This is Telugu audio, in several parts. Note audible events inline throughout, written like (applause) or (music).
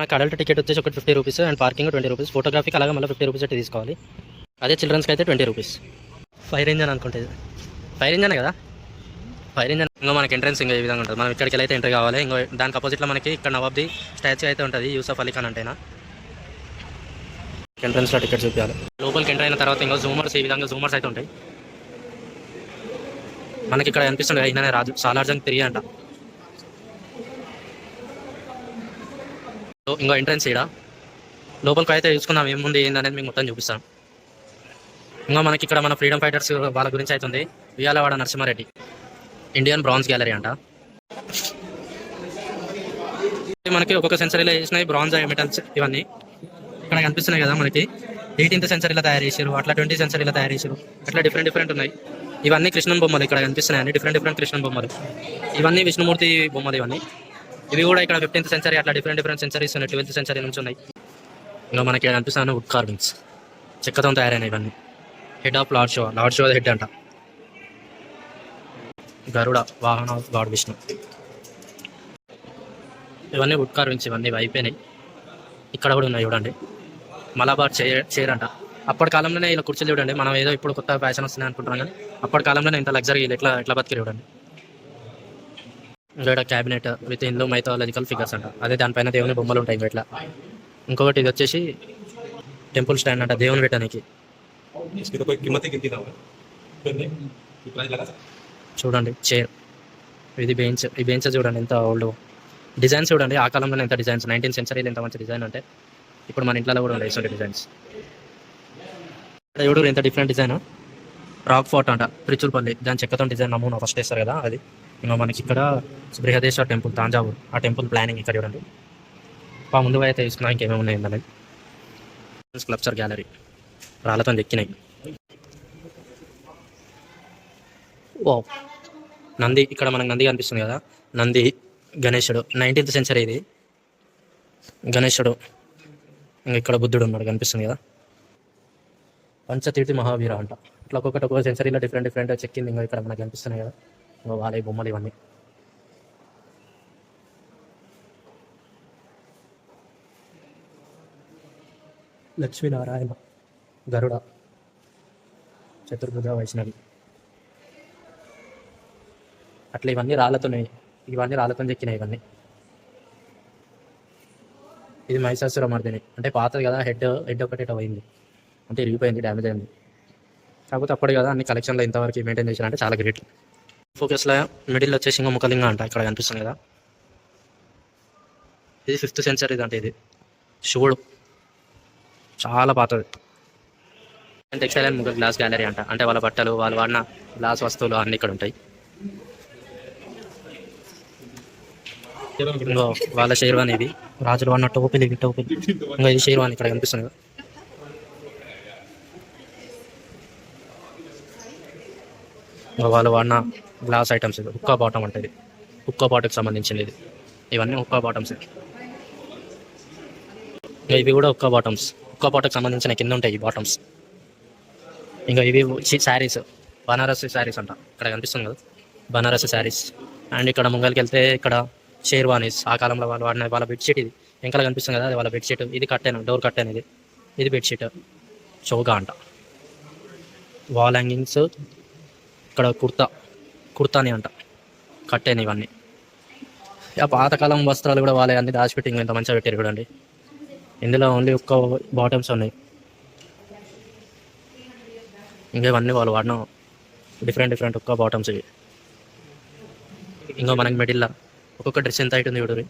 నాకు అడల్ట్ టికెట్ వచ్చేసి ఒక fifty rupees and parking twenty rupees ఫోటోగ్రఫీకి అలాగే మళ్ళీ ఫిఫ్టీ రూపీస్ అయితే తీసుకోవాలి. అదే చిల్డ్రన్స్కి అయితే ట్వంటీ రూపీస్ ఫైర్ ఇంజన్ అనుకుంటుంది ఫైర్ ఇంజన్ కదా? ఫైర్ ఇంజన్ ఇంకా మనకి ఎంట్రన్స్ ఇంకా ఈ విధంగా ఉంటుంది. మనం ఇక్కడికి అయితే ఎంట్రీ కావాలి. ఇంకో దానికి అపోజిట్లో మనకి ఇక్కడ నవాబ్ది స్టాచ్యూ అయితే ఉంటుంది. యూసఫ్ అలీ ఖాన్ అంటేనా? ఎంట్రన్స్లో టికెట్ చూపించాలి లోపలికి ఎంటర్ అయిన తర్వాత ఇంకా జూమర్స్ ఈ విధంగా జూమర్స్ అయితే ఉంటాయి. మనకి ఇక్కడ అనిపిస్తుంది అయినా రాజు సాలార్జంగ్ తిరిగి అంట. ఇంకో ఎంట్రన్స్ ఈడ లోపలికి అయితే చూసుకుందాం ఏముంది ఏందనేది మీకు మొత్తం చూపిస్తాను. ఇంకా మనకి ఇక్కడ మన ఫ్రీడమ్ ఫైటర్స్ వాళ్ళ గురించి అవుతుంది Uyyalawada Narasimha Reddy. Indian bronze gallery అంట. మనకి ఒక్కొక్క సెంచరీలో చేసినాయి బ్రాంజ్ మెటల్స్ ఇవన్నీ. ఇక్కడ కనిపిస్తున్నాయి కదా మనకి. ఎయిటీన్త్ సెంచరీలో తయారు చేశారు అట్లా ట్వంటీ సెంచరీలో తయారు చేశారు అట్లా డిఫరెంట్ డిఫరెంట్ ఉన్నాయి. ఇవన్నీ కృష్ణన్ బొమ్మలు ఇక్కడ కనిపిస్తున్నాయి అన్ని. డిఫరెంట్ డిఫరెంట్ కృష్ణన్ బొమ్మలు. ఇవన్నీ విష్ణుమూర్తి బొమ్మలు ఇవన్నీ. ఇవి కూడా ఇక్కడ ఫిఫ్టీన్త్ సెంచరీ అట్లా డిఫరెంట్ డిఫరెంట్ సెంచరీస్ ఉన్నాయి. ట్వెల్త్ సెంచరీ నుంచి ఉన్నాయి. ఇంకా మనకి అనిపిస్తాను వుడ్ కార్వింగ్స్ చెక్కతో తయారైన ఇవన్నీ. Head of lord show lord show head అంట. గరుడ వాహన గాడ్ విష్ణు. ఇవన్నీ వుడ్ కార్వింగ్స్ ఇవన్నీ ఇవి అయిపోయినాయి. ఇక్కడ కూడా ఉన్నాయి చూడండి. మలబార్ చైర్ చైర్ అంట. అప్పటి కాలంలోనే ఇలా కుర్చీలు చూడండి. మనం ఏదో ఇప్పుడు కొత్త ఫ్యాషన్ వస్తుంది అనుకుంటున్నాం కానీ అప్పటి కాలంలోనే ఇంత లగ్జరీ ఎట్లా ఎట్లా బతికి చూడండి. ఇక్కడ cabinet with Hindu mythological figures అంట. అదే దానిపైన దేవుని బొమ్మలు ఉంటాయి ఇట్లా. ఇంకొకటి ఇది వచ్చేసి టెంపుల్ స్టాండ్ అంట దేవుని పెట్టడానికి. చూడండి చైర్ ఇది బెంచ్ ఈ బెంచ్ చూడండి ఎంత ఓల్డ్ డిజైన్స్ చూడండి ఆ కాలంలో ఎంత డిజైన్స్ నైన్టీన్ సెంచరీలో ఎంత మంచి డిజైన్ అంటే ఇప్పుడు మన ఇంట్లో కూడా ఉండే డిజైన్స్ చూడు ఎంత డిఫరెంట్ డిజైన్ రాక్ ఫోర్ట్ అంట త్రిచూర్పల్లి దాని చెక్కతో డిజైన్ నమూనా ఫస్ట్ వేస్తారు కదా అది. ఇంకా మనకి ఇక్కడ బృహదేశ్వర టెంపుల్ తాంజావూర్. ఆ టెంపుల్ ప్లానింగ్ ఇక్కడ చూడండి. ఆ ముందుగా అయితే తీసుకున్నా ఇంకేమేమి ఉన్నాయి అనేది స్కల్ప్చర్ గ్యాలరీ రాళ్ళతో ఎక్కినాయి ఓ నంది ఇక్కడ మనకు నంది కనిపిస్తుంది కదా. నంది గణేశుడు. నైన్టీన్త్ సెంచరీ ఇది. గణేశుడు. ఇంకా ఇక్కడ బుద్ధుడు ఉన్నాడు కనిపిస్తుంది కదా. పంచతీర్థి మహావీర అంట. ఇట్లా ఒక్కొక్కటి ఒక్కొక్క సెంచరీలో డిఫరెంట్ డిఫరెంట్ చెక్కింది ఇంకా ఇక్కడ మనకు కనిపిస్తున్నాయి కదా. వాళ్ళ బొమ్మలు ఇవన్నీ లక్ష్మీనారాయణ గరుడ చతుర్భుజ వైష్ణవి అట్లా ఇవన్నీ రాళ్ళతోనే ఇవన్నీ రాళ్ళతో చెక్కినాయి ఇవన్నీ ఇది మహిషాసుర మర్దిని అంటే పాతది కదా హెడ్ హెడ్ ఒకటి పోయింది అంటే ఇరిగిపోయింది డ్యామేజ్ అయింది కాకపోతే అప్పుడు కదా అన్ని కలెక్షన్లో ఇంతవరకు మెయింటైన్ చేశారంటే అంటే చాలా గ్రేట్ ఫోకస్లో మిడిల్ వచ్చేసి ఇంకా ముఖలింగ అంట ఇక్కడ కనిపిస్తుంది కదా. ఇది ఫిఫ్త్ సెంచరీ అంటే ఇది. శివుడు. చాలా పాతది. టెక్స్టైల్ అండ్ ముగ్గురు గ్లాస్ గ్యాలరీ అంట. అంటే వాళ్ళ బట్టలు వాళ్ళు వాడిన గ్లాస్ వస్తువులు అన్నీ ఇక్కడ ఉంటాయి. వాళ్ళ షేర్వాణి ఇది. రాజులు వాడిన టోపీలు ఇవి టోపీలు ఇంకా ఇది షేర్వాణి ఇక్కడ కనిపిస్తుంది కదా. ఇంకా వాళ్ళు వాడిన గ్లాస్ ఐటమ్స్ ఇది ఉక్కా బాటం అంటే ఇది. ఉక్కా బాటకు సంబంధించింది ఇది. ఇవన్నీ ఉక్కా బాటమ్స్. ఇవి కూడా ఉక్కా బాటమ్స్. ఉక్కా బాటకు సంబంధించిన కింద ఉంటాయి ఈ బాటమ్స్. ఇంకా ఇవి శారీస్. బనారసి శారీస్ అంట. ఇక్కడ కనిపిస్తుంది కదా. బనారసి శారీస్. అండ్ ఇక్కడ ముంగల్కి వెళ్తే ఇక్కడ షేర్వానీస్. ఆ కాలంలో వాళ్ళు వాడిన వాళ్ళ బెడ్షీట్ ఇది. వెంకల కనిపిస్తుంది కదా అది వాళ్ళ బెడ్షీట్. ఇది కట్టాను డోర్ కట్టాను ఇది. ఇది బెడ్షీట్. చౌగా అంట. Wall hangings. ఇక్కడ కుర్తా. కుర్తాని అంట. కట్టేని ఇవన్నీ. ఆ పాతకాలం వస్త్రాలు కూడా వాళ్ళే అన్ని దాచిపెట్టి ఇంకా ఎంత మంచిగా పెట్టారు చూడండి. ఇందులో ఓన్లీ ఒక్క బాటమ్స్ ఉన్నాయి. ఇంకా ఇవన్నీ వాళ్ళు వాడిన డిఫరెంట్ డిఫరెంట్ ఒక్క బాటమ్స్ ఇవి. ఇంకా మనకి మిడిల్లో ఒక్కొక్క డ్రెస్ ఎంత హైట్ ఉంది చూడరు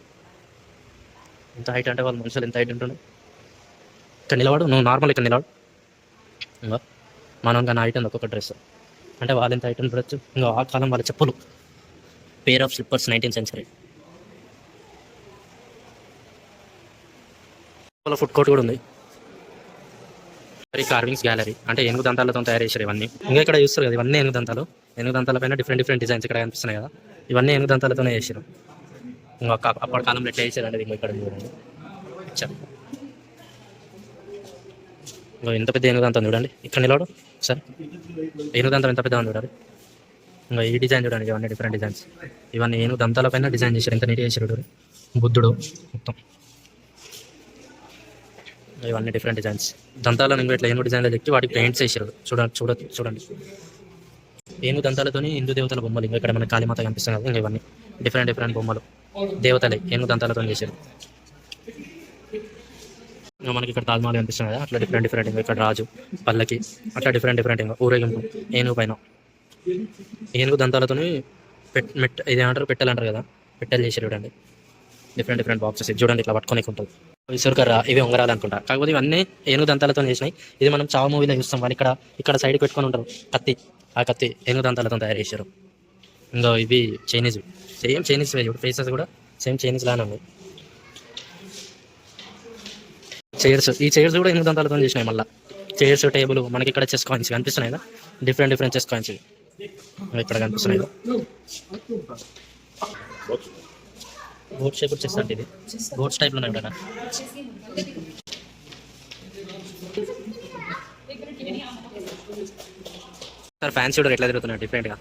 ఎంత హైట్ అంటే వాళ్ళ మనుషులు ఎంత హైట్ ఉంటుంది ఇక్కడ నిలబడు. నువ్వు నార్మల్ ఇక్కడ నిలబడు. ఇంకా మనం కానీ హైట్ ఉంది ఒక్కొక్క డ్రెస్ అంటే వాళ్ళు ఎంత ఐటమ్ ఉండొచ్చు ఇంకా ఆ కాలం వాళ్ళ చెప్పులు. Pair of slippers nineteen century వాళ్ళ ఫుడ్ కోర్ట్ కూడా ఉంది. మరి కార్వింగ్స్ గ్యాలరీ అంటే ఏనుగు దంతాలతో తయారు చేశారు ఇవన్నీ. ఇంకా ఇక్కడ చూస్తారు కదా ఇవన్నీ ఏనుగు దంతాలు. ఏనుగు దంతాల పైన డిఫరెంట్ డిఫరెంట్ డిజైన్స్ ఇక్కడ కనిపిస్తున్నాయి కదా. ఇవన్నీ ఏనుగు దంతాలతోనే చేశారు. ఇంకా అప్పటి కాలంలో ఎట్లా చేశారండి ఇంకా ఇక్కడ చూడండి. ఇంకా ఎంత పెద్ద ఏనుగు చూడండి. ఇక్కడ నిలవడు సరే. ఏనుగుదంతం ఎంత పెద్ద చూడాలి. ఇంకా ఈ డిజైన్ చూడండి. ఇవన్నీ డిఫరెంట్ డిజైన్స్ ఇవన్నీ ఏనుగు దంతాల పైన డిజైన్ చేశారు. ఎంత నీట్గా చేశారు చూడండి బుద్ధుడు మొత్తం. ఇవన్నీ డిఫరెంట్ డిజైన్స్ దంతాలను ఇంకా ఇట్లా ఏనుగు డిజైన్లో చెక్కి వాటికి పెయింట్స్ వేసారు చూడండి చూడ చూడండి. ఏనుగు దంతాలతోని హిందూ దేవతల బొమ్మలు ఇంకా ఇక్కడ మనకి కాళీమాత కనిపిస్తుంది కదా. ఇంకా ఇవన్నీ. డిఫరెంట్ డిఫరెంట్ బొమ్మలు. దేవతలే ఏనుగు దంతాలతో చేశారు. మనకి ఇక్కడ తాజ్మహల్ కనిపిస్తుంది కదా అట్లా డిఫరెంట్ డిఫరెంట్ ఇంకా ఇక్కడ రాజు పల్లకి అట్లా డిఫరెంట్ డిఫరెంట్ ఇంకా ఊరేగింపు ఏనుగు పైన. ఏనుగు దంతాలతోని పెట్ మెట్ ఇది ఏమంటారు? పెట్టెలు అంటారు కదా పెట్టెలు చేసి చూడండి. డిఫరెంట్ డిఫరెంట్ బాక్సెస్ చూడండి ఇట్లా పట్టుకొని ఉంటుంది విసురుకర్ర ఇవి ఉంగరాలు అనుకుంటా. కాకపోతే ఇవన్నీ ఏనుగు దంతాలతో చేసినాయి. ఇది మనం చావు మూవీలో చూస్తాం కానీ ఇక్కడ ఇక్కడ సైడ్ పెట్టుకొని ఉంటారు. కత్తి ఆ కత్తి ఏనుగు దంతాలతో తయారు చేశారు. ఇంకా ఇవి చైనీస్ సేమ్ చైనీస్ ఫేసెస్ కూడా సేమ్ చైనీస్ లానే ఉన్నాయి చైర్స్ ఈ చైర్స్ కూడా ఎనిమిది వందలతో చేసినాయి మళ్ళీ. చైర్స్ టేబుల్ మనకి ఇక్కడ చెస్ కాయిన్స్ కనిపిస్తున్నాయి కదా డిఫరెంట్ డిఫరెంట్ చెస్ కాయిన్స్ ఇక్కడ కనిపిస్తున్నాయి బోట్ షేప్ చెస్ అంటే ఇది. బోట్స్ టైప్లో ఇక్కడ సార్ ఫ్యాన్స్ చూడరు ఎట్లా తిరుగుతున్నాయి డిఫరెంట్గా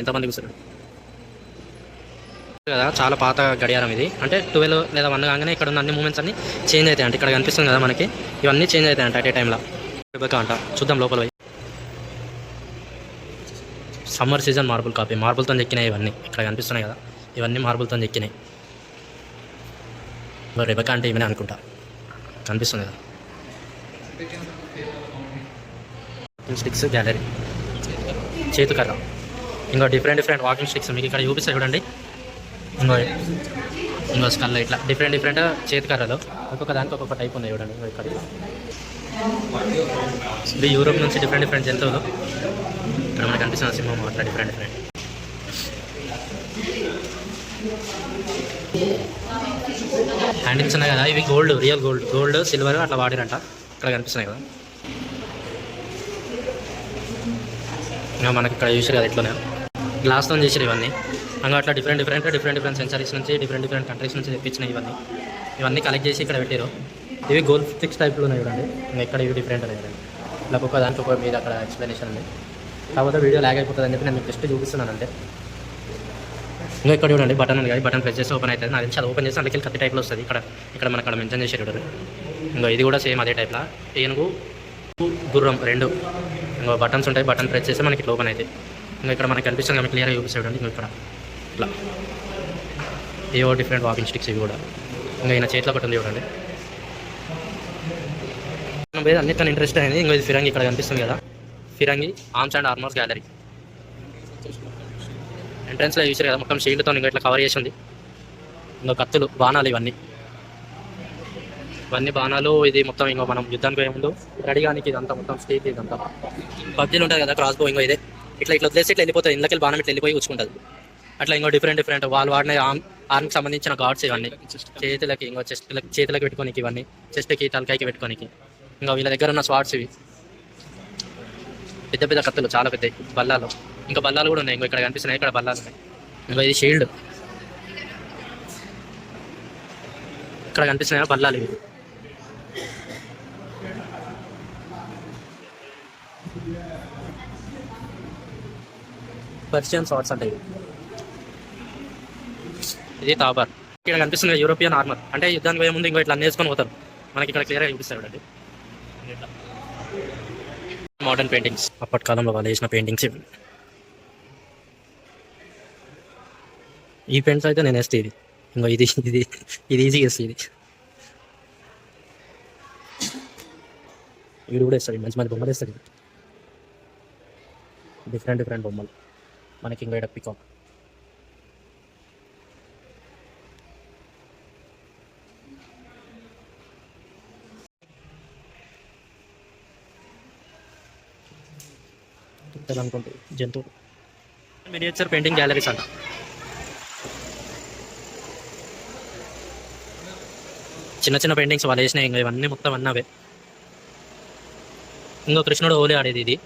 ఎంతమంది కూర్చున్నారు? కదా చాలా పాత గడియారం ఇది. అంటే ట్వెల్వ్ లేదా వన్ కాగానే ఇక్కడ ఉన్న అన్ని మూమెంట్స్ అన్ని చేంజ్ అవుతాయి అంటే ఇక్కడ కనిపిస్తుంది కదా మనకి. ఇవన్నీ చేంజ్ అవుతాయి అట్ ఏ టైంలో అంట. చూద్దాం లోపల పోయి. సమ్మర్ సీజన్ మార్బుల్ కాపీ మార్బుల్తో చెక్కినాయి ఇవన్నీ. ఇక్కడ కనిపిస్తున్నాయి కదా. ఇవన్నీ మార్బుల్తో చెక్కినాయి. మరి రెబక అంటే ఇవన్నీ అనుకుంటా. కనిపిస్తుంది కదా. స్టిక్స్ గ్యాలరీ చేతుకర్ర. ఇంకా డిఫరెంట్ డిఫరెంట్ వాకింగ్ స్టిక్స్ మీకు ఇక్కడ చూపిస్తాయి చూడండి. ఇంకో స్కల్ ఇట్లా డిఫరెంట్ డిఫరెంట్ చేతికర్రలు ఒక్కొక్క దానికి ఒక్కొక్క టైప్ ఉంది చూడండి. ఇక్కడ. ఇది యూరోప్ నుంచి డిఫరెంట్ డిఫరెంట్ జంతువులు. ఇక్కడ మనకు కనిపిస్తున్న సింహం అట్లా డిఫరెంట్ డిఫరెంట్. హ్యాండిల్స్ ఉన్నాయి కదా ఇవి gold real gold. Gold silver అట్లా వాడిరంట. ఇక్కడ కనిపిస్తున్నాయి కదా. ఇంకా మనకి ఇక్కడ చూసారు కదా ఇట్లనే. గ్లాస్తో చేసారు ఇవన్నీ. అంగా అట్లా different different different different centuries నుంచి డిఫరెంట్ డిఫరెంట్ కంట్రీస్ నుంచి తెప్పించినాయి ఇవన్నీ. ఇవన్నీ కలెక్ట్ చేసి ఇక్కడ పెట్టారు ఇవి గోల్డ్ ఫిక్స్ టైప్లో ఉన్నాయి చూడండి. ఇంకా ఇక్కడ ఇవి డిఫరెంట్ ఉన్నాయి చూడండి. ఇలా ఒక్కొక్క దానికి ఒక మీద అక్కడ ఎక్స్ప్లెనేషన్ ఉంది. కాకపోతే వీడియో లాగ్ అయిపోతుంది అని చెప్పి నేను జస్ట్ చూపిస్తున్నాను అంటే ఇంకా ఇక్కడ చూడండి బటన్ ఉంది కదా బటన్ ప్రెస్ చేసి ఓపెన్ అవుతుంది. నాకు తెలిసి అది ఓపెన్ చేసి అందుకే కత్తి టైప్లో వస్తుంది. ఇక్కడ ఇక్కడ మన అక్కడ మెన్షన్ చేసారు చూడండి ఇంకా ఇది కూడా సేమ్ అదే టైప్లో ఏనుగు గుర్రం రెండు. ఇంకా బటన్స్ ఉంటాయి బటన్ ప్రెస్ చేస్తే మనకి ఇట్లా ఓపెన్ అవుతాయి. ఇంకా ఇక్కడ మనకి కనిపిస్తుంది క్లియర్గా చూపిస్తాడు ఇంకా ఇక్కడ. ఇట్లా ఏవో డిఫరెంట్ వాకింగ్ స్టిక్స్ ఇవి కూడా. ఇంకా ఈయన చేతిలో ఒకటి ఉంది చూడండి. మనం పోయి అన్నిటికన్నా ఇంట్రెస్ట్ అయింది. ఇంకా ఇది ఫిరంగి ఇక్కడ కనిపిస్తుంది కదా. ఫిరంగి ఆర్మ్స్ అండ్ ఆర్మర్స్ గ్యాలరీ ఎంట్రన్స్లో చూసారు కదా మొత్తం షీల్డ్తో ఇంకా ఇట్లా కవర్ చేసి ఉంది ఇంకా కత్తులు బాణాలు ఇవన్నీ. ఇవన్నీ బాణాలు ఇది మొత్తం ఇంకా మనం యుద్ధానికి పోయే రెడీగానికి ఇదంతా మొత్తం స్టేట్ ఇదంతా. పబ్జీలు ఉంటుంది కదా క్రాస్ బో ఇంకో ఇదే. ఇట్లా ఇట్లా వదిలేసి ఇట్లా వెళ్ళిపోతుంది ఇందులోకి బాణం ఇట్లా వెళ్ళిపోయి కూర్చుంటుంది అట్లా ఇంకో డిఫరెంట్ డిఫరెంట్ వాళ్ళు వాడిన ఆర్మ్ ఆర్మ్కి సంబంధించిన గాడ్స్ ఇవన్నీ. చేతులకి ఇంకో చెస్ట్ చేతులకు పెట్టుకోనికి ఇవన్నీ. చెస్ట్కి తలకాయకి పెట్టుకోనికి. ఇంకా వీళ్ళ దగ్గర ఉన్న స్వాట్స్ ఇవి. పెద్ద పెద్ద కత్తులు చాలా పెద్దవి. బల్లాలు. ఇంకా బల్లాలు కూడా ఉన్నాయి. ఇంకా ఇక్కడ కనిపిస్తున్నాయి. ఇక్కడ బల్లాలు ఉన్నాయి. ఇంకా ఇది షీల్డ్ ఇక్కడ కనిపిస్తున్నాయి? బల్లాలు ఇవి. పర్షియన్ షార్ట్స్ అంటే ఇవి. ఇది తాబర్. ఇక్కడ కనిపిస్తుంది యూరోపియన్ ఆర్మర్ అంటే యుద్ధానికి పోయే ముందు ఇంకో ఇట్లా నేర్చుకొని పోతారు. మనకి ఇక్కడ క్లియర్గా చూపిస్తారు చూడండి మోడర్న్ పెయింటింగ్స్ అప్పటి కాలంలో వాళ్ళు వేసిన పెయింటింగ్స్ ఇవి. ఈ పెయింట్స్ అయితే నేను వేస్తే ఇది. ఇంకో ఇది ఇది ఇది ఈజీగా వేస్తే ఇది. వీడు కూడా వేస్తాడు. మంచి మంచి బొమ్మలు వేస్తాడు. డిఫరెంట్ డిఫరెంట్ బొమ్మలు. మనకి ఇంకా ఇక్కడ పికాక్ అనుకుంటే జంతువు మినియేచర్ పెయింటింగ్ గ్యాలరీస్ అంట. చిన్న చిన్న పెయింటింగ్స్ వాళ్ళు వేసినాయి ఇంకా ఇవన్నీ మొత్తం అన్నవే. ఇంకో కృష్ణుడు హోలీ ఆడేది ఇది.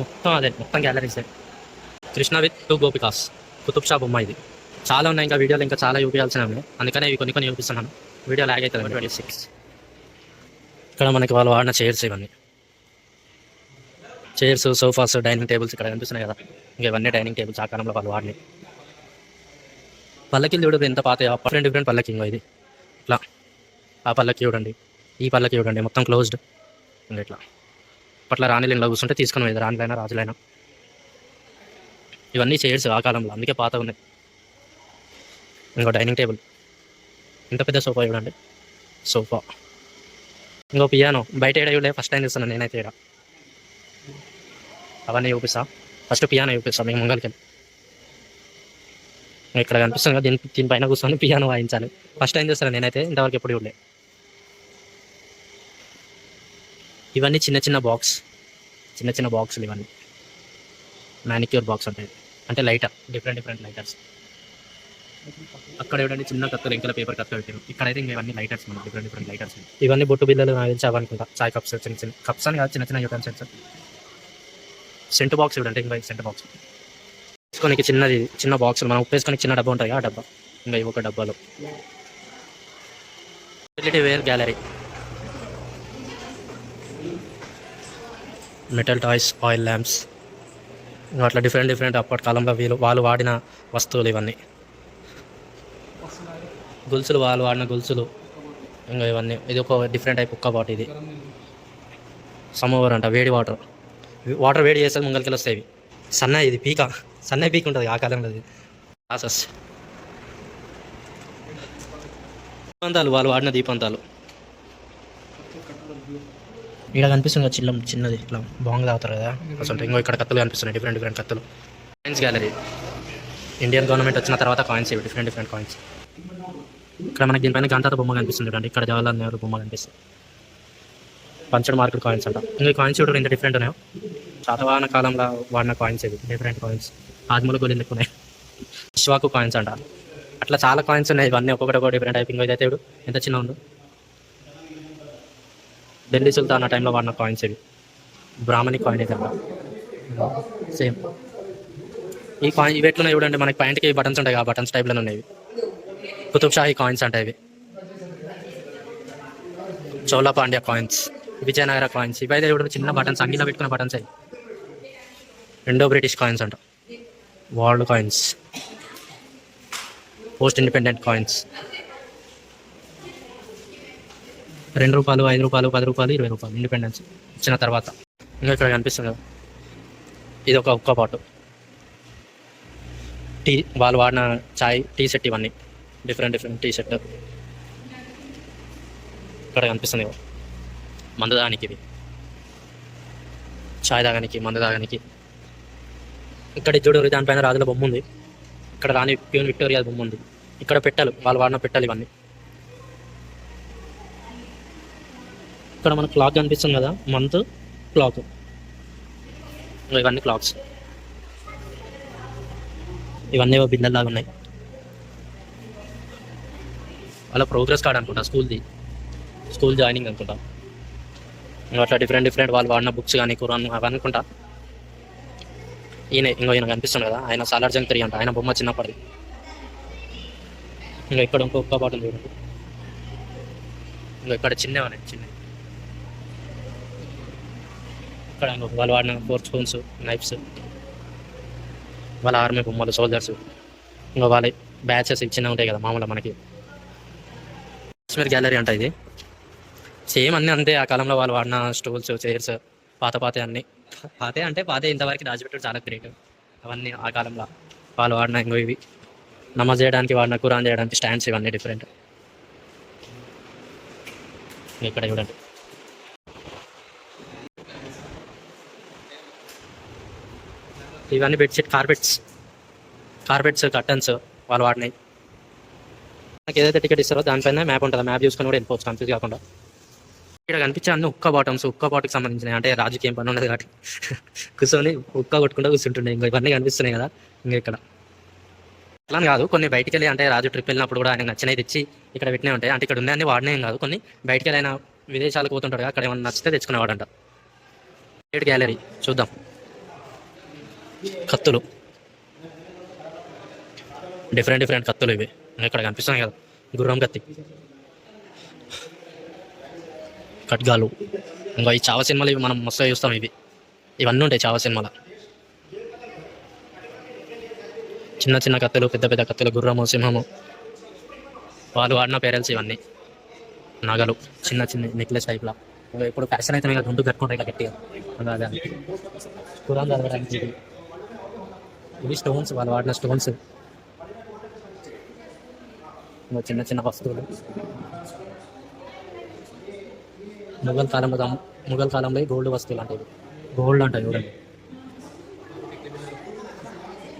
మొత్తం అదే మొత్తం galleries Krishna with two gopikas Qutub Shah బొమ్మ ఇది. చాలా ఉన్నాయి ఇంకా వీడియోలు ఇంకా చాలా చూపించాల్సిన ఉన్నాయి అందుకనే ఇవి కొన్ని కొన్ని చూపిస్తున్నాను. వీడియో లాగ్ అవుతుంది ట్వంటీ సిక్స్ ఇక్కడ మనకి వాళ్ళు వాడిన చైర్స్ ఇవన్నీ. చైర్స్ సోఫాస్ డైనింగ్ టేబుల్స్ ఇక్కడ కనిపిస్తున్నాయి కదా. ఇంకా ఇవన్నీ డైనింగ్ టేబుల్స్ ఆ కాలంలో వాళ్ళు వాడిని పల్లకిలు చూడదు ఎంత పాత డిఫరెంట్ డిఫరెంట్ పల్లకి ఇంకో ఇది. ఇట్లా. ఆ పల్లకి చూడండి. ఈ పళ్ళకి చూడండి. మొత్తం క్లోజ్డ్ ఇంకా ఇట్లా. అప్పట్లో రాణిలైన్లో కూర్చుంటే తీసుకుని పోయేది రాణిలైనా రాజులైనా. ఇవన్నీ చైర్స్ ఆ కాలంలో అందుకే పాత ఉన్నాయి. ఇంకో డైనింగ్ టేబుల్. ఇంత పెద్ద సోఫా చూడండి. సోఫా. ఇంకో పియానో. బయట ఏడా చూడలే? ఫస్ట్ టైం చూస్తున్నాను నేనైతే ఇక్కడ. అవన్నీ చూపిస్తా. ఫస్ట్ పియానో చూపిస్తా మేము ముంగలికి. ఇక్కడ కనిపిస్తుంది కదా దీని దీనిపైన కూర్చొని పియానో వాయించాలి. ఫస్ట్ టైం చూస్తాను నేనైతే ఇంతవరకు ఎప్పుడు చూడలే. ఇవన్నీ చిన్న చిన్న బాక్స్. చిన్న చిన్న బాక్సులు ఇవన్నీ. మ్యానిక్యూర్ బాక్స్ అంటే అంటే లైటర్ డిఫరెంట్ డిఫరెంట్ లైటర్స్. అక్కడ ఇవ్వండి చిన్న కత్తలు ఇంకా పేపర్ కత్తులు పెట్టారు. ఇక్కడైతే ఇంకా ఇవన్నీ లైటర్స్ మనం డిఫరెంట్ డిఫరెంట్ లైటర్స్. ఇవన్నీ బొట్టు బిల్లలు నాకు తెలిసి అవనుకుంటా చాయ్ కప్స్ చిన్న చిన్న కప్స్ అని కాదు చిన్న చిన్న యూటెన్సిల్స్ సెంట్ బాక్స్ ఇవ్వడంటే ఇంకా సెంట్ బాక్స్. వేసుకోనికి చిన్నది చిన్న బాక్స్ మనం ఉప్పు వేసుకొని చిన్న డబ్బా ఉంటుంది ఆ డబ్బా. ఇంకా ఇవి ఒక డబ్బాలో. Facility where gallery metal toys oil lamps ఇంకా అట్లా డిఫరెంట్ డిఫరెంట్ అప్పటి కాలంలో వీళ్ళు వాళ్ళు వాడిన వస్తువులు ఇవన్నీ. గొలుసులు వాళ్ళు వాడిన గొలుసులు. ఇంకా ఇవన్నీ. ఇది ఒక డిఫరెంట్ టైప్ కుక్క బాట్ ఇది. సమోవర్ అంట వేడి వాటర్. వాటర్ వేడి చేస్తే ముంగలికి వస్తాయి ఇవి. సన్న ఇది పీక. సన్న పీక్ ఉంటుంది ఆ కాలంలో ఇది. ప్రాసెస్ దీపంతాలు వాళ్ళు వాడిన దీపంతాలు. ఇక్కడ కనిపిస్తుంది చిల్లం చిన్నది ఇట్లా బాంగ్ తాగుతారు కదా. అసలు ఇంకో ఇక్కడ కత్తులు కనిపిస్తున్నాయి డిఫరెంట్ డిఫరెంట్ కత్తులు. కాయిన్స్ గ్యాలరీ ఇండియన్ గవర్నమెంట్ వచ్చిన తర్వాత కాయిన్స్ ఇవి డిఫరెంట్ డిఫరెంట్ కాయిన్స్ ఇక్కడ మనకి దీనిపైన గంటాత బొమ్మ కనిపిస్తుంది చూడండి. ఇక్కడ జవహర్లాల్ నెహ్రూ బొమ్మ కనిపిస్తుంది. పంచడ్ మార్కెట్ కాయిన్స్ అంట. ఇంకా కాయిన్స్ చూడడం ఇంత డిఫరెంట్ ఉన్నాయో. శాతవాహన కాలంలో వాడిన కాయిన్స్ ఇవి డిఫరెంట్ కాయిన్స్ ఆత్మల గొలి ఉన్నాయి. విశ్వాకు కాయిన్స్ అంట. అట్లా చాలా కాయిన్స్ ఉన్నాయి. ఇవన్నీ ఒక్కొక్కటి ఒక డిఫరెంట్ టైపింగ్ ఇదైతే ఇప్పుడు ఎంత చిన్న ఉందో. ఢిల్లీ సుల్తాన్ ఆ టైంలో వాడిన కాయిన్స్ ఇవి. బ్రాహ్మణి కాయిన్ ఇది సేమ్ ఈ కాయిన్ ఇవి ఎట్లున్నాయి చూడండి. మనకి ప్యాంట్కి బటన్స్ ఉంటాయి ఆ బటన్స్ టైప్లోనే ఉన్నాయి కుతుబ్ షాహీ కాయిన్స్ అంటే ఇవి. చోలా పాండ్యా కాయిన్స్ విజయనగర కాయిన్స్ ఇవి అయితే చూడండి చిన్న బటన్స్ అంగిలో పెట్టుకున్న బటన్స్ అవి రెండో బ్రిటిష్ కాయిన్స్ అంట. World coins post independent coins రెండు రూపాయలు ఐదు రూపాయలు పది రూపాయలు ఇరవై రూపాయలు ఇండిపెండెన్స్ వచ్చిన తర్వాత. ఇంకా ఇక్కడ కనిపిస్తుంది కదా. ఇది ఒక ఒక్క పాటు టీ వాళ్ళు వాడిన చాయ్ టీ సెట్ ఇవన్నీ. డిఫరెంట్ డిఫరెంట్ టీ సెట్ ఇక్కడ కనిపిస్తుంది కదా. ఇది చాయ్ తాగడానికి మందు తాగడానికి ఇక్కడ ఇది దానిపైన రాజుల బొమ్మ ఉంది. ఇక్కడ రాణి ప్యూన్ విక్టోరియా బొమ్మ ఉంది. ఇక్కడ పెట్టాలి వాళ్ళు వాడిన పెట్టాలి ఇవన్నీ. ఇక్కడ మన క్లాక్ కనిపిస్తుంది కదా మంత్ క్లాక్. ఇవన్నీ క్లాక్స్. ఇవన్నీ బిందెల్లాగా ఉన్నాయి. వాళ్ళ ప్రోగ్రెస్ కార్డ్ అనుకుంటా స్కూల్ది. స్కూల్ జాయినింగ్ అనుకుంటా. అట్లా డిఫరెంట్ డిఫరెంట్ వాళ్ళు వాడిన బుక్స్ కానీ కురాన్ అవి అనుకుంటా. ఈయన ఇంకో ఈయన కనిపిస్తుంది కదా ఆయన సాలార్ జంగ్ త్రీ అంట ఆయన బొమ్మ చిన్నప్పటిది. ఇంకా ఇక్కడ ఇంకొక బాటిల్ చూడండి ఇంకా ఇక్కడ చిన్నవనే చిన్న ఇక్కడ ఇంకొక వాళ్ళు వాడిన ఫోర్ స్పూన్స్ నైఫ్స్ వాళ్ళ ఆర్మీ బొమ్మలు సోల్జర్స్ ఇంకా వాళ్ళ బ్యాచెస్ ఇచ్చిన ఉంటాయి కదా మామూలుగా మనకి. కాశ్మీర్ గ్యాలరీ అంట ఇది. సేమ్ అన్నీ అంతే ఆ కాలంలో వాళ్ళు వాడిన స్టూల్స్ చైర్స్ పాత పాతే అన్నీ. పాతే అంటే పాతే ఇంతవరకు దాచిపెట్టడం చాలా గ్రేట్ అవన్నీ ఆ కాలంలో వాళ్ళు వాడిన ఇంకో ఇవి. నమాజ్ చేయడానికి వాడిన కురాన్ చేయడానికి స్టాండ్స్ ఇవన్నీ డిఫరెంట్ ఇక్కడ చూడండి. ఇవన్నీ బెడ్షీట్ కార్పెట్స్ కార్పెట్స్ కర్టన్స్ వాళ్ళు వాడినాయి నాకు ఏదైతే టికెట్ ఇస్తారో దానిపైన మ్యాప్ ఉంటుంది. మ్యాప్ చూసుకొని కూడా వెళ్ళిపోవచ్చు. కన్ఫ్యూజ్ కాకుండా. ఇక్కడ కనిపించే అన్ని ఉక్క బాటమ్స్ ఉక్క బాటకి సంబంధించినవి. అంటే రాజుకి ఏం పని ఉండదు కాబట్టి. (laughs) కూర్చొని ఉక్క కొట్టుకుంటూ కూర్చుంటుండే. ఇంకా ఇవన్నీ కనిపిస్తున్నాయి కదా. ఇంకా ఇక్కడ. అట్లా కాదు. కొన్ని బయటికి వెళ్ళి అంటే రాజు ట్రిప్ వెళ్ళినప్పుడు కూడా ఆయన నచ్చినవి తెచ్చి ఇక్కడ పెట్టినవి ఉంటాయి. అంటే ఇక్కడ ఉన్నాయని వాడినేం కాదు. కొన్ని బయటికి వెళ్ళి విదేశాలకు పోతుంటాడు అక్కడ ఏమైనా నచ్చితే తెచ్చుకునేవాడంట. స్టేట్ గ్యాలరీ చూద్దాం. కత్తులు. డిఫరెంట్ డిఫరెంట్ కత్తులు ఇవి. ఇక్కడ కనిపిస్తున్నాయి కదా. గుర్రం కత్తి. ఖడ్గాలు. ఇంకా ఈ చావ సినిమాలు ఇవి మనం మస్తుగా చూస్తాం ఇవి. ఇవన్నీ ఉంటాయి చావ సినిమాల. చిన్న చిన్న కత్తులు పెద్ద పెద్ద కత్తులు గుర్రము సింహము. వాళ్ళు వాడిన పేరెంట్స్ ఇవన్నీ. నగలు చిన్న చిన్న నెక్లెస్ టైప్లా. ఇప్పుడు ఫ్యాషన్ అయితే ఇక గుండు కట్టుకుంటాయి ఇట్లా గట్టిగా. కురాన్ చదవడానికి ఇది. ఇవి స్టోన్స్ వాళ్ళు వాడిన స్టోన్స్ ఇంకా చిన్న చిన్న వస్తువులు. ముఘల్ కాలంలో దమ్- కాలంలో గోల్డ్ వస్తువులు అంటే గోల్డ్ అంటాయి చూడండి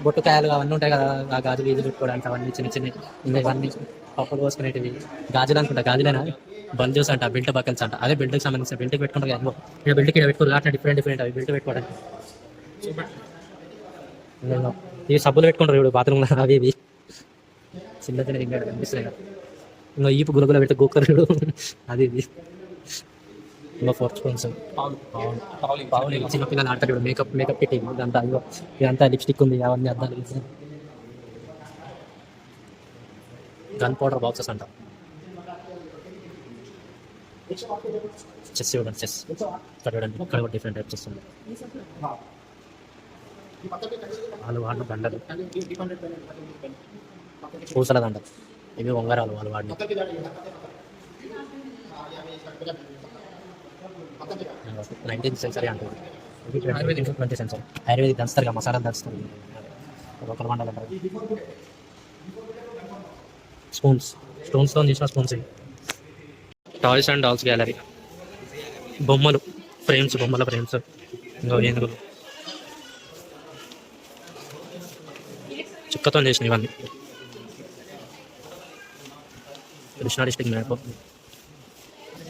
బొట్టుకాయలు అవన్నీ ఉంటాయి కదా ఆ గాజులు గీజులు పెట్టుకోవడానికి అవన్నీ చిన్న చిన్న ఇంకా ఇవన్నీ పప్పులు పోసుకునేటివి గాజులు అనుకుంటా గాజులేనా? బల్ అంట బెల్ట్ బకల్స్ అంట. అదే బెల్ట్కి సంబంధించిన బెల్ట్కి పెట్టుకుంటారు కదా ఇక బెల్ట్కి పెట్టుకోరు అట్లా డిఫరెంట్ డిఫరెంట్ అవి బెల్ట్ పెట్టుకోవడానికి. ఇవి సబ్బులు పెట్టుకుంటారు ఇప్పుడు బాత్రూమ్లో (laughs) అవి ఇవి. చిన్న చిన్న ఇంకా కనిపిస్తున్నాయి ఇంకా ఈపు గులగుల పెట్టి గోకరుడు (laughs) అది ఇది. ఇంకా ఫోర్ స్పూన్స్ పావులు చిన్న పిల్లలు ఆడతారు ఇప్పుడు. మేకప్ మేకప్ పెట్టి ఇదంతా ఇగో ఇదంతా లిప్స్టిక్ ఉంది. అవన్నీ అద్దాలు. గన్ పౌడర్ బాక్సెస్ అంట. చెస్ చూడండి చెస్ ఇక్కడ చూడండి ఇక్కడ కూడా డిఫరెంట్ టైప్స్ వస్తుంది వాళ్ళు వాడిన దండలు పూసల దండలు ఇవి ఉంగరాలు వాళ్ళు వాడిన నైన్టీన్త్ సెంచరీ అంటారు. ఇది ట్వంటీ సెంచరీ ఆయుర్వేదిక్ దంచుతారు కదా మసాలా దంచుతారు ఒకరు వండాలి అంటారు. స్పూన్స్. స్టోన్స్తో చేసిన స్పూన్స్ ఇవి. Toys and dolls gallery. బొమ్మలు. ఫ్రేమ్స్ బొమ్మల ఫ్రేమ్స్. ఇంకా ఏనుగులు చుక్కతో చేసిన ఇవన్నీ. Krishna district map.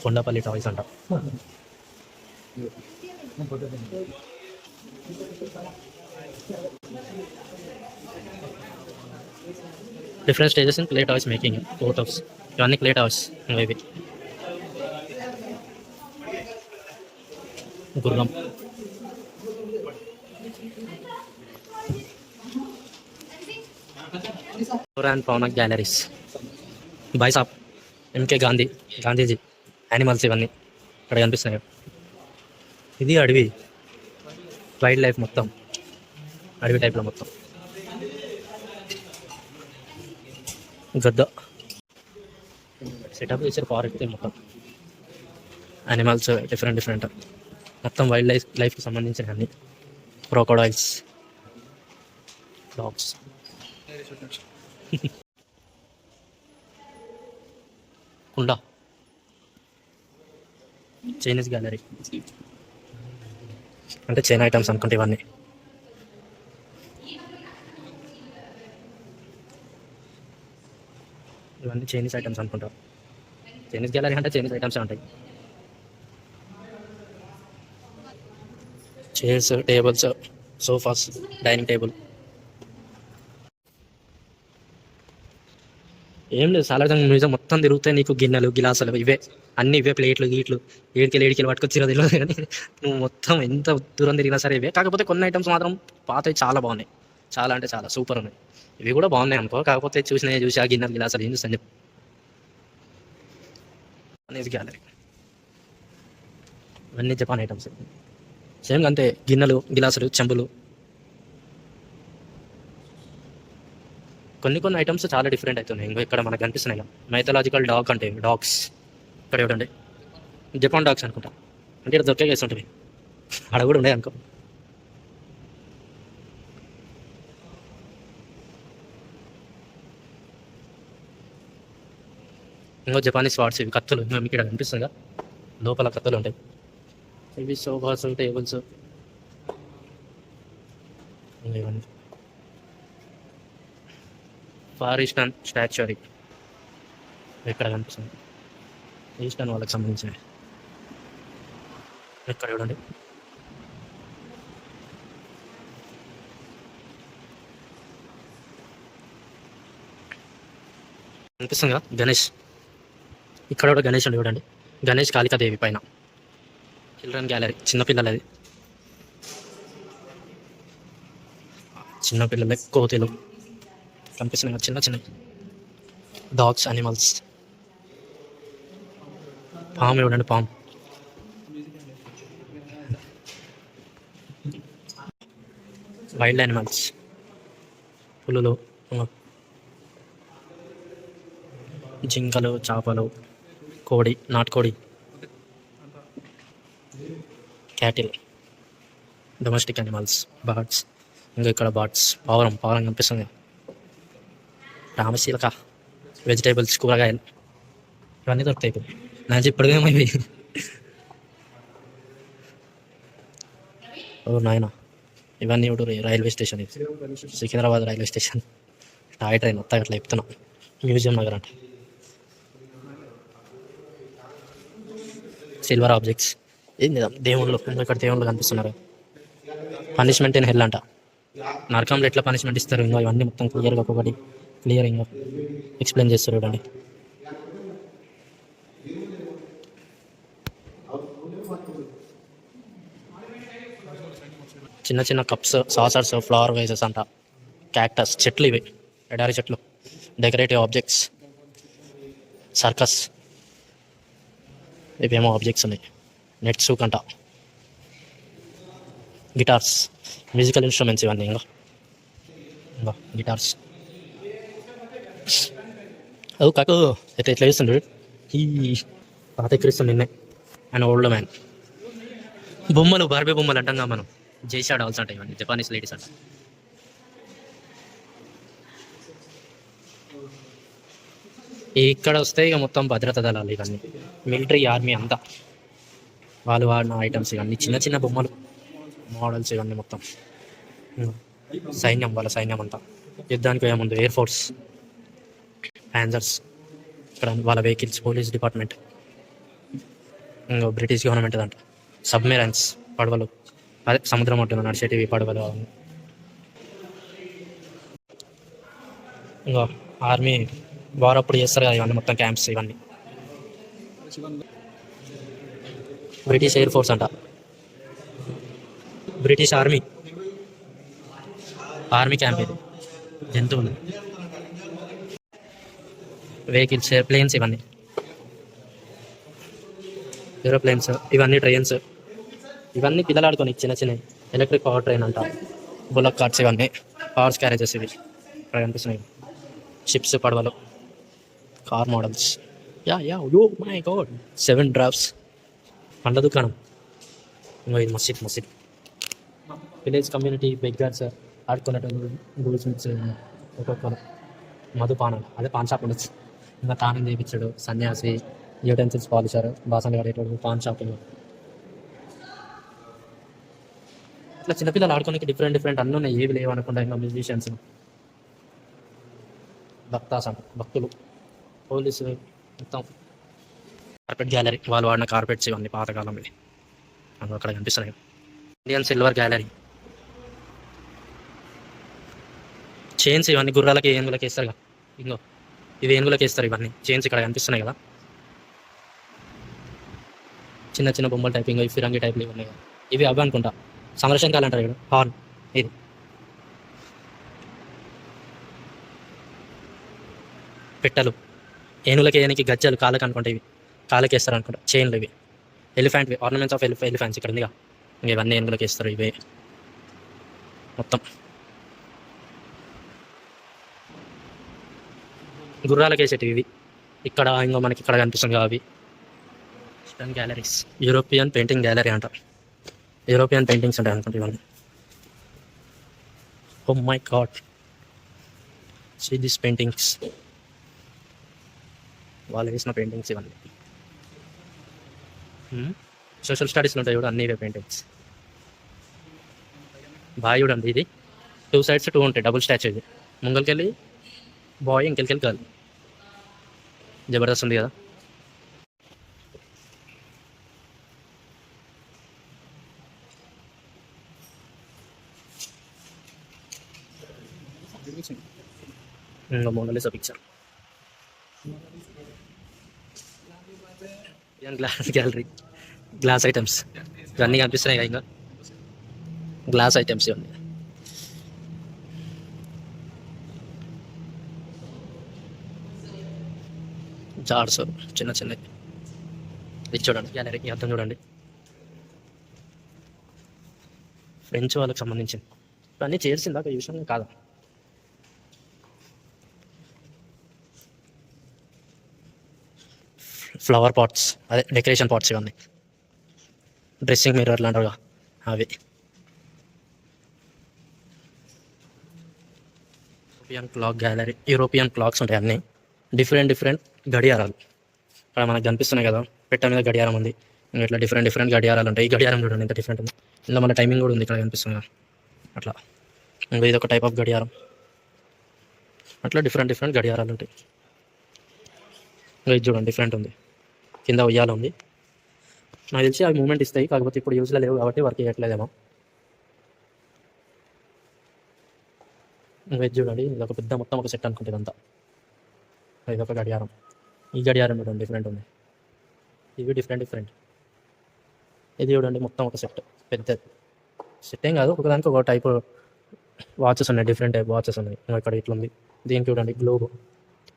Kondapalli toys అంట. Different stages in clay toys making photos ఇవన్నీ క్లే టాయ్స్ ఇవి గుర్రం అండ్ పవన్ గ్యాలరీస్ బైసాప్ ఎంకే గాంధీ గాంధీజీ యానిమల్స్ ఇవన్నీ ఇక్కడ కనిపిస్తున్నాయి ఇది అడవి. వైల్డ్ లైఫ్ మొత్తం. అడవి టైప్లో మొత్తం. గద్ద. సెటప్ చేసారు ఫారెస్ట్ మొత్తం. యానిమల్స్ డిఫరెంట్ డిఫరెంట్ మొత్తం వైల్డ్ లైఫ్ లైఫ్కి సంబంధించిన అన్ని. క్రోకోడైల్స్ డాగ్స్ కుండ చైనీస్ గ్యాలరీ అంటే చైనా ఐటమ్స్ అనుకుంటే ఇవన్నీ. ఇవన్నీ చైనీస్ ఐటమ్స్ అనుకుంటా. చైనీస్ గ్యాలరీ అంటే చైనీస్ ఐటమ్స్ ఉంటాయి. Chairs tables sofas dining table. ఏం లేదు సాలార్జంగ్ మ్యూజియం మొత్తం తిరుగుతాయి నీకు గిన్నెలు గిలాసులు ఇవే. అన్ని ఇవే ప్లేట్లు గీట్లు. ఏడికెళ్ళి ఏడికెళ్ళి పట్టుకొచ్చి తెలియదు కానీ నువ్వు మొత్తం ఎంత దూరం తిరిగినా సరే ఇవే. కాకపోతే కొన్ని ఐటమ్స్ మాత్రం పాతవి చాలా బాగున్నాయి. చాలా అంటే చాలా సూపర్ ఉన్నాయి. ఇవి కూడా బాగున్నాయి అనుకో. కాకపోతే చూసినవి చూసి ఆ గిన్నెలు గిలాసులు ఏం చూస్తాను అనేది గ్యాలరీ ఇవన్నీ జపాన్ ఐటమ్స్ సేమ్ అంతే. గిన్నెలు గిలాసులు చెంబులు. కొన్ని కొన్ని ఐటమ్స్ చాలా డిఫరెంట్ అవుతున్నాయి. ఇంకా ఇక్కడ మనకు కనిపిస్తున్నాయి. మైథలాజికల్ డాగ్ అంటే డాగ్స్ ఇక్కడ చూడండి. జపాన్ డాగ్స్ అనుకుంటా. అంటే ఇక్కడ దొరికే కేసు ఉంటుంది. అక్కడ కూడా ఉండే అనుకో. ఇంకో జపానీస్ వాట్స్ ఇవి కత్తులు. ఇంకా మీకు ఇక్కడ కనిపిస్తుందిగా లోపల కత్తులు ఉంటాయి. ఇవి సోఫాస్ టేబుల్స్ ఇవన్నీ. ఫార్ ఈస్టర్న్ స్టాచ్యూరీ ఇక్కడ కనిపిస్తుంది? ఈస్టర్న్ వాళ్ళకి సంబంధించిన ఇక్కడ చూడండి. కనిపిస్తుందిగా గణేష్. ఇక్కడ కూడా గణేష్ అండి చూడండి. గణేష్ కాళికాదేవి పైన. Children gallery. చిన్నపిల్లలది చిన్నపిల్లలే కోతులు. కనిపిస్తున్నాయి చిన్న చిన్న డాగ్స్ అనిమల్స్ పాము ఇవ్వండి పాము? వైల్డ్ అనిమల్స్ పులులు జింకలు చేపలు కోడి నాటుకోడి క్యాటిల్ డొమెస్టిక్ అనిమల్స్ బర్డ్స్ ఇంకా ఇక్కడ బర్డ్స్ పావురం పావురం కనిపిస్తుంది. రామశీలక వెజిటేబుల్స్ కూరగాయలు ఇవన్నీ దొరుకుతాయి ఇప్పుడు. నాకు ఇప్పటికేమో ఇవి ఓ నాయన ఇవన్నీ ఇప్పుడు రైల్వే స్టేషన్ ఇది Secunderabad railway station. Toy train వస్తాయి అట్లా చెప్తున్నా. మ్యూజియం నగర్ అంటే. సిల్వర్ ఆబ్జెక్ట్స్ ఏంది దేవుళ్ళు ఇక్కడ దేవుళ్ళు కనిపిస్తున్నారు. పనిష్మెంట్ ఇన్ హెల్ అంట. నరకంలో ఎట్లా పనిష్మెంట్ ఇస్తారు? ఇంకా ఇవన్నీ మొత్తం క్లియర్గా ఒకటి క్లియరింగ్ ఎక్స్ప్లెయిన్ చేస్తారు చూడండి. చిన్న చిన్న కప్స్ సాసర్స్ ఫ్లవర్ వైజెస్ అంట. క్యాక్టస్ చెట్లు ఇవి. ఎడారి చెట్లు. డెకరేటివ్ ఆబ్జెక్ట్స్ సర్కస్ ఇవేమో ఆబ్జెక్ట్స్ ఉన్నాయి. నెట్ సూక్ అంట. గిటార్స్ మ్యూజికల్ ఇన్స్ట్రుమెంట్స్ ఇవన్నీ ఇంకా గిటార్స్ ఓ కాకు ఎట్లా ఎట్లా చేస్తుండ్రు ఈ పాత ఎక్కిరిస్తుంది నిన్నే అండ్ ఓల్డ్ మ్యాన్ బొమ్మలు బార్బీ బొమ్మలు అంటాం మనం జైషా డాల్స్ అంటాయి ఇవన్నీ జపానీస్ లేడీస్ అంట ఇక్కడ వస్తే ఇక మొత్తం భద్రతా దళాలు ఇవన్నీ మిలిటరీ ఆర్మీ అంతా వాళ్ళు వాడిన ఐటమ్స్ ఇవన్నీ చిన్న చిన్న బొమ్మలు మోడల్స్ ఇవన్నీ మొత్తం సైన్యం వాళ్ళ సైన్యం అంతా యుద్ధానికి ముందు ఎయిర్ ఫోర్స్ ప్యాన్జర్స్ ఇక్కడ వాళ్ళ వెహికల్స్ పోలీస్ డిపార్ట్మెంట్ ఇంకా బ్రిటిష్ గవర్నమెంట్ అంట సబ్మెరైన్స్ పడవలు. అదే సముద్రం ఒడ్డున నడిచేటివి పడవలు ఇంకా ఆర్మీ వార్ అప్పుడు చేస్తారు కదా ఇవన్నీ మొత్తం క్యాంప్స్ ఇవన్నీ. బ్రిటిష్ ఎయిర్ ఫోర్స్ అంట. బ్రిటిష్ ఆర్మీ ఆర్మీ క్యాంప్ ఇది. జంతువులు వెహికల్స్ ప్లేన్స్ ఇవన్నీ. ఏరోప్లేన్స్ ఇవన్నీ ట్రైన్స్ ఇవన్నీ పిల్లలు ఆడుకొని చిన్న చిన్నవి ఎలక్ట్రిక్ పవర్ ట్రైన్ అంట. బుల్లక్ కార్ట్స్ ఇవన్నీ. పవర్స్ క్యారేజెస్ ఇవి. ఇక్కడ కనిపిస్తున్నాయి. షిప్స్ పడవలు. Car models ya ya yo my god. Seven drops పండ్ల దుకాణం. ఇంకో ఇది మసీద్ మసీద్. విలేజ్ కమ్యూనిటీ బెగ్గర్స్ ఆడుకున్నట్టు గోల్డ్ ఒక్కొక్క మధుపానాలు అదే పాన్ షాప్ ఉండొచ్చు. ఇంకా తానం చేయించాడు సన్యాసి యూటెన్సిల్స్ పాలిషర్ బాసన్ కడేటోడు పాన్ షాపులు ఇట్లా చిన్నపిల్లలు ఆడుకోనికి డిఫరెంట్ డిఫరెంట్ అన్నీ ఉన్నాయి ఏవి లేవు అనుకుంటా ఇంకా మ్యూజిషియన్స్ భక్తాస్ అంట భక్తులు పోలీసు మొత్తం కార్పెట్ గ్యాలరీ వాళ్ళు వాడిన కార్పెట్స్ ఇవన్నీ పాతకాలం అవి అక్కడ కనిపిస్తున్నాయి. ఇండియన్ సిల్వర్ గ్యాలరీ చైన్స్ ఇవన్నీ గుర్రాలకి ఏనుగులకి వేస్తారు ఇంకో ఇవి ఏనుగులకి వేస్తారు ఇవన్నీ? చైన్స్ ఇక్కడ కనిపిస్తున్నాయి కదా. చిన్న చిన్న బొమ్మల టైప్ ఇవి ఫిరంగి టైప్లు ఇవి ఉన్నాయి కదా. ఇవి అవి అనుకుంటా. సంరక్షణకాలు అంటారు ఇక్కడ హార్న్ ఇది. పెట్టలు. ఏనుగులకి ఏనికి గజ్జలు కాళ్ళకి అనుకుంటా ఇవి. కాళ్ళకి వేస్తారు అనుకుంటా. చైన్లు ఇవి. ఎలిఫెంట్ ఆర్నమెంట్స్ ఆఫ్ ఎలిఫెంట్స్ ఇక్కడ ఉందిగా. ఇవన్నీ ఏనుగులకి వేస్తారు ఇవే. మొత్తం. గుర్రాలకేసేటివి ఇవి. ఇక్కడ ఇంకో మనకి ఇక్కడ కనిపిస్తుంది అవి. Western galleries European painting gallery అంట. యూరోపియన్ పెయింటింగ్స్ ఉంటాయి అనుకుంటే ఇవన్నీ. ఓ my god see this paintings వాళ్ళు వేసిన పెయింటింగ్స్ ఇవన్నీ. Hmm? సోషల్ స్టడీస్లో ఉంటాయి కూడా అన్ని ఇవే పెయింటింగ్స్ బాగా చూడండి ఇది. టూ సైడ్స్ టూ ఉంటాయి. డబుల్ స్టాచ్యూ ఇది. ముంగల్కెళ్ళి బాయ్ ఇంకెళ్ళి గర్ల్ జబర్దస్త్ ఉంది కదా ఇంకా Mona Lisa picture glass gallery glass items ఇవన్నీ కనిపిస్తున్నాయి కదా ఇంకా గ్లాస్ ఐటమ్స్ ఇవన్నీ జార్స్ చిన్న చిన్నవి. ఇది చూడండి. గ్యాలరీ ఈ అర్థం చూడండి. ఫ్రెంచ్ వాళ్ళకి సంబంధించింది. ఇవన్నీ చేసిందాక ఈ విషయం కాదా? ఫ్లవర్ పాట్స్ అదే డెకరేషన్ పాట్స్ ఇవన్నీ. డ్రెస్సింగ్ మిర్రర్లు అంటారుగా అవి. European clock gallery European clocks ఉంటాయి అన్నీ. డిఫరెంట్ డిఫరెంట్ గడియారాలు. అక్కడ మనకు కనిపిస్తున్నాయి కదా పెట్ట మీద గడియారం ఉంది. ఇంకా ఇట్లా డిఫరెంట్ డిఫరెంట్ గడియారాలు ఉంటాయి. ఈ గడియారం చూడండి ఎంత డిఫరెంట్ ఉంది. ఇందులో మన టైమింగ్ కూడా ఉంది ఇక్కడ కనిపిస్తుంది? అట్లా. ఇంకా ఇది ఒక టైప్ ఆఫ్ గడియారం. అట్లా డిఫరెంట్ డిఫరెంట్ గడియారాలు ఉంటాయి. ఇంకా ఇది చూడండి డిఫరెంట్ ఉంది. కింద ఉయ్యాల ఉంది. నాకు తెలిసి అవి మూమెంట్ ఇస్తాయి కాకపోతే ఇప్పుడు యూజ్లో లేవు కాబట్టి వర్క్ చేయట్లేదేమో. ఇంకా ఇది చూడండి ఇది ఒక పెద్ద మొత్తం ఒక సెట్ అనుకుంటుంది ఇదంతా. ఇది ఒక గడియారం. ఈ గడియారం చూడండి డిఫరెంట్ ఉంది. ఇవి డిఫరెంట్ డిఫరెంట్ ఇది చూడండి మొత్తం ఒక సెట్. పెద్దది సెట్ ఏం కాదు ఒకదానికి ఒక టైప్ వాచెస్ ఉన్నాయి డిఫరెంట్ టైప్ వాచెస్ ఉన్నాయి. ఇక్కడ ఇట్లుంది. దీనికి చూడండి గ్లోబ్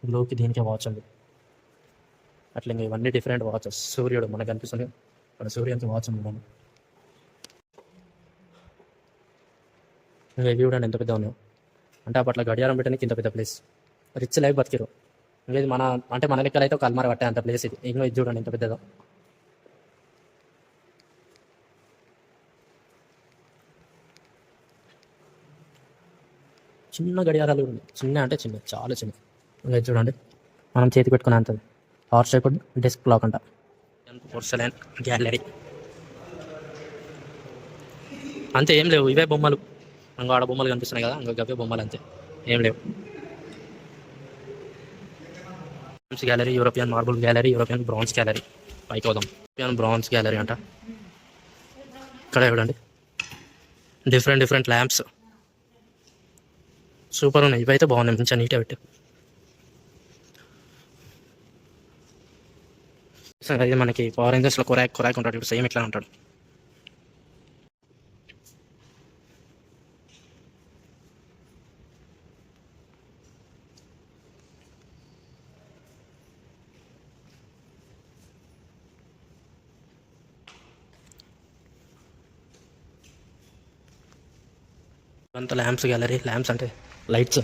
గ్లోబ్కి దీనికి వాచ్ ఉంది. అట్లా ఇంకా ఇవన్నీ డిఫరెంట్ వాచెస్ సూర్యుడు మనకు కనిపిస్తుంది. ఇక్కడ సూర్యునికి వాచ్ ఉంది మనం. ఇంకా ఇవి చూడండి ఎంత పెద్ద ఉన్నాయో. అంటే అప్పట్లో గడియారం పెట్టడానికి ఇంత పెద్ద ప్లేస్ రిచ్ లైఫ్ బతికిరు ఇది మన అంటే మన లెక్కలు అయితే ఒక అల్మార పట్టే అంత ప్లేస్ ఇది. ఇంకో ఇది చూడండి ఇంత పెద్దదో. చిన్న గడియారాలు కూడా ఉన్నాయి. చిన్న అంటే చిన్న చాలా చిన్న. ఇంకా చూడండి. మనం చేతి పెట్టుకునే అంతది. హార్ట్ షేప్ డెస్క్ క్లాక్ అంట. పోర్సలైన్ గ్యాలరీ అంతే ఏం లేవు. ఇవే బొమ్మలు. ఇంకా ఆడ బొమ్మలు కనిపిస్తున్నాయి కదా ఇంకా గవే బొమ్మలు అంతే. ఏం లేవు. Gallery European marble gallery European bronze gallery పైకి వదాం యూరోపియన్ బ్రాంజ్ గ్యాలరీ అంట. ఇక్కడ చూడండి. డిఫరెంట్ డిఫరెంట్ ల్యాంప్స్ సూపర్ ఉన్నాయి. ఇవైతే బాగున్నాయి. మంచిగా నీట్గా పెట్టి. సరే ఇది మనకి పవర్ కొరాక్ కొరాక్ ఉంటాడు. ఇప్పుడు సేమ్ ఇట్లా ఉంటాడు. ఇదంతా ల్యాంప్స్ గ్యాలరీ ల్యాంప్స్ అంటే లైట్స్.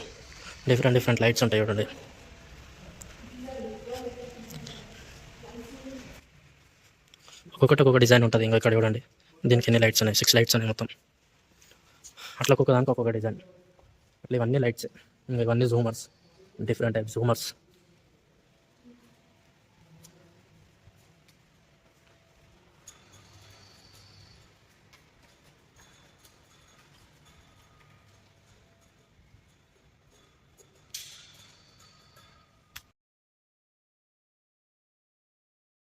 డిఫరెంట్ డిఫరెంట్ లైట్స్ ఉంటాయి చూడండి. ఒక్కొక్కటి ఒక్కొక్క డిజైన్ ఉంటుంది ఇంకా ఇక్కడ చూడండి. దీనికి ఎన్ని లైట్స్ ఉన్నాయి? సిక్స్ లైట్స్ ఉన్నాయి మొత్తం. అట్లా ఒక్కొక్క దానికి ఒక్కొక్క డిజైన్. అట్లా ఇవన్నీ లైట్స్ ఇంకా ఇవన్నీ జూమర్స్ డిఫరెంట్ టైప్ జూమర్స్